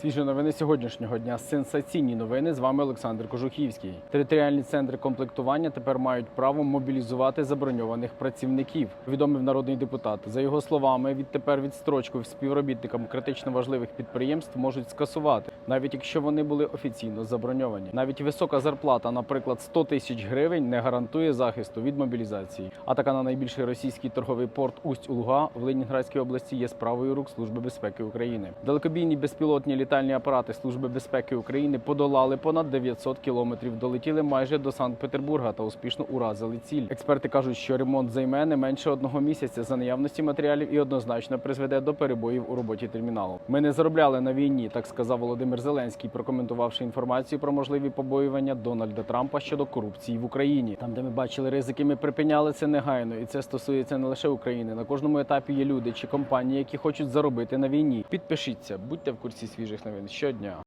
Свіжі новини сьогоднішнього дня. Сенсаційні новини. З вами Олександр Кожухівський. Територіальні центри комплектування тепер мають право мобілізувати заброньованих працівників. Повідомив народний депутат. За його словами, відтепер відстрочку співробітникам критично важливих підприємств можуть скасувати, навіть якщо вони були офіційно заброньовані. Навіть висока зарплата, наприклад, 100 тисяч гривень, не гарантує захисту від мобілізації. Атака на найбільший російський торговий порт Усть-Улга в Ленінградській області є справою рук Служби безпеки України. Далекобійні безпілотні літальні апарати Служби безпеки України подолали понад 900 кілометрів, долетіли майже до Санкт-Петербурга та успішно уразили ціль. Експерти кажуть, що ремонт займе не менше одного місяця за наявності матеріалів і однозначно призведе до перебоїв у роботі терміналу. Ми не заробляли на війні, так сказав Володимир Зеленський, прокоментувавши інформацію про можливі побоювання Дональда Трампа щодо корупції в Україні. Там, де ми бачили ризики, ми припиняли це негайно, і це стосується не лише України. На кожному етапі є люди чи компанії, які хочуть заробити на війні. Підпишіться, будьте в курсі свіжих новин щодня.